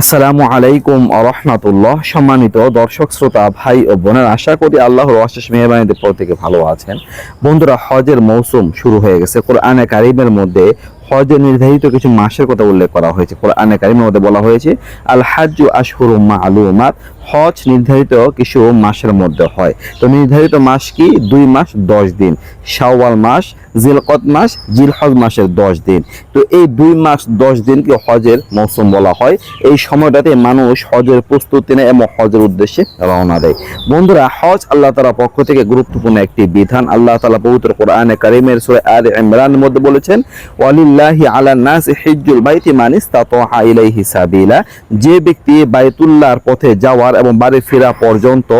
আসসালামু আলাইকুম আরহামাতুল্লাহ সম্মানিত দর্শক, শ্রোতা, ভাই ও বোনের, আশা করি আল্লাহর অশেষ মেহবানিদের প্রত্যেকে ভালো আছেন। বন্ধুরা, হজের মৌসুম শুরু হয়ে গেছে। কোরআনে কারিমের মধ্যে হজের নির্ধারিত কিছু মাসের কথা উল্লেখ করা হয়েছে। কোরআনে কারিমের মধ্যে বলা হয়েছে আল হাজ্জু আলু মালুমাত হজ নির্ধারিত কিছু মাসের মধ্যে হয়। তো নির্ধারিত মাস কি? দুই মাস, দশ দিন। শাওয়াল মাস, জিলকত মাস, জিলহজ মাসের দশ দিন। তো এই দুই মাস, দশ দিনকে হজের মৌসুম বলা হয়। এই সময়টাতে মানুষ হজের প্রস্তুতি নেয় এবং হজের উদ্দেশ্যে রওনা দেয়। বন্ধুরা, হজ আল্লাহ তালা পক্ষ থেকে গুরুত্বপূর্ণ একটি বিধান। আল্লাহ তালা পবিত্র কোরআনে কারিমের সুরে আল ইমরানের মধ্যে বলেছেন, ওয়ালিল্লাহি আলা নাস হিজ্জুল বাইতি মানিস তাতহা ইলাইহি সাবিলা। যে ব্যক্তি বাইতুল্লাহর পথে যাওয়ার এবং বাড়ি ফেরা পর্যন্ত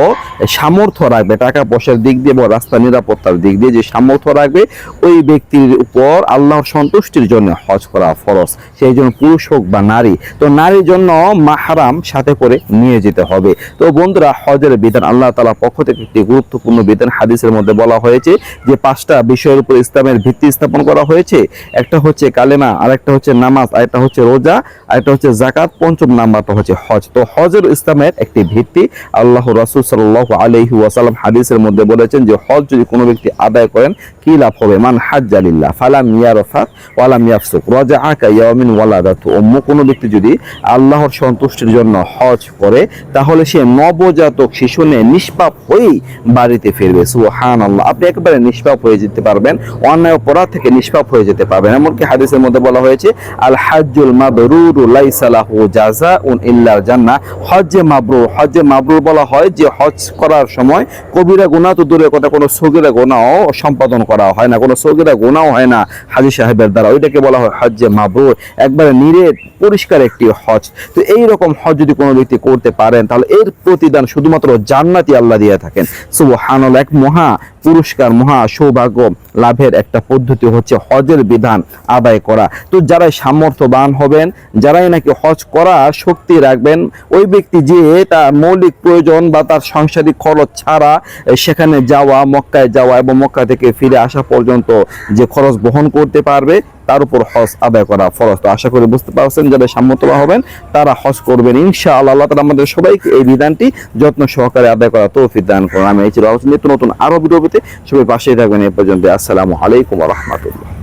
সামর্থ্য রাখবে। টাকা পয়সার দিক দিয়ে এবং রাস্তা নিরাপত্তার দিক দিয়ে যে সামর্থ্য রাখবে, ওই ব্যক্তির উপর আল্লাহর সন্তুষ্টির জন্য হজ করা ফরজ। সেই জন্য পুরুষ হোক বা নারী, তো নারীর জন্য মাহারাম সাথে করে নিয়ে যেতে হবে। তো বন্ধুরা, হজের বিধান আল্লাহ তালা পক্ষ থেকে একটি গুরুত্বপূর্ণ বিধান হাদিসের মধ্যে বলা হয়েছে যে পাঁচটা বিষয়ের উপর ইসলামের ভিত্তি স্থাপন করা হয়েছে। একটা হচ্ছে কালেমা, আরেকটা হচ্ছে নামাজ, আরেকটা হচ্ছে রোজা, আরেকটা হচ্ছে জাকাত পঞ্চম নাম্বারটা হচ্ছে হজ। তো হজের ইসলামের একটি ভিত্তি আল্লাহ রাসূল সাল্লাল্লাহু আলাইহি ওয়াসাল্লাম হাদিসের মধ্যে বলেছেন যে হজ যদি কোনো ব্যক্তি আদায় করেন, কি লাভ হবে? মান হাজ্জালিল্লাহ ফালাম ইয়ারফাত ওয়ালাম ইয়াফসুক, রাজাআকা ইয়াউমিন ওয়ালাদাতু অন্য কোনো ব্যক্তি যদি আল্লাহর সন্তুষ্টির জন্য হজ করে, তাহলে সে নবজাতক শিশু নিয়ে নিষ্পাপ হয়েই বাড়িতে ফিরবে। সুহান আল্লাহ আপনি একেবারে নিষ্পাপ হয়ে যেতে পারবেন, অন্যায় অপরাধ থেকে নিষ্পাপ হয়ে যেতে পারবেন। এমনকি হাদিসের মধ্যে বলা হয়েছে আল হাজ্জুল মাবরুরু লাইসা লাহু জাযাউন ইল্লাল জান্নাহ, হজ্জে মাবরুর হজ্জে মাবরুর বলা হয় যে হজ করার সময় কবিরা গোনা তো দূরের কথা, কোনো সগিরা গোনাও সম্পাদন করা হয় না, কোনো সগিরা গোনাও হয় না হাজি সাহেবের দ্বারা। ওইটাকে বলা হয় হজ্জে মাবরুর। একবারে নিরে পরিষ্কার একটি হজ তো এই রকম হজ যদি কোনো ব্যক্তি করতে পারেন, তাহলে এর প্রতিদান শুধুমাত্র জান্নাতি আল্লাহ দিয়ে থাকেন। সুবহানাল্লাহ, এক মহা পুরস্কার, মহা সৌভাগ্য লাভের একটা পদ্ধতি হচ্ছে হজের বিধান আদায় করা। তো যারাই সামর্থ্যবান হবেন, যারাই নাকি হজ করা শক্তি রাখবেন, ওই ব্যক্তি যে তার মৌলিক প্রয়োজন বা তার সাংসারিক খরচ ছাড়া সেখানে যাওয়া, মক্কায় যাওয়া এবং মক্কা থেকে ফিরে আসা পর্যন্ত যে খরচ বহন করতে পারবে তার উপর হজ আদায় করা ফরজ। তো আশা করি বুঝতে পারছেন যারা সামর্থ্যবান হবেন, তারা হজ করবেন ইনশা আল্লাহ তারা আমাদের সবাইকে এই বিধানটি যত্ন সহকারে আদায় করা তৌফিক দান করুন। আমি এই ছিল নতুন আরও ভিডিও সবাই পাশেই থাকবেন। এ পর্যন্ত আসসালামু আলাইকুম রাহমাতুল্লাহ।